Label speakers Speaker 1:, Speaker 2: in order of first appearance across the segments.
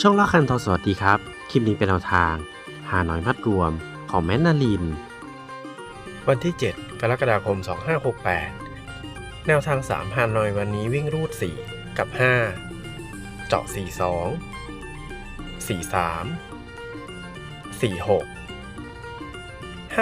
Speaker 1: ช่องละคันทอสวัสดีครับ คลิปนี้เป็นแนวทาง หาหน่อยมัดรวมของแมนนาลิน วันที่ 7 กรกฎาคม 2568 แนวทาง3ฮาหน่อยวันนี้วิ่งรูด 4 กับ 5 เจาะ 42 43 46 51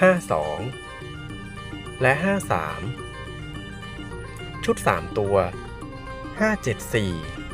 Speaker 1: 52 และ 53 ชุด 3 ตัว 574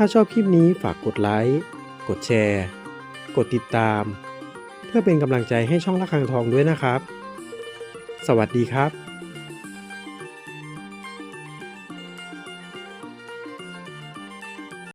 Speaker 1: ถ้าชอบคลิปนี้ฝากกดไลค์ กดแชร์ กดติดตาม เพื่อเป็นกำลังใจให้ช่องละคังทองด้วยนะครับ สวัสดีครับ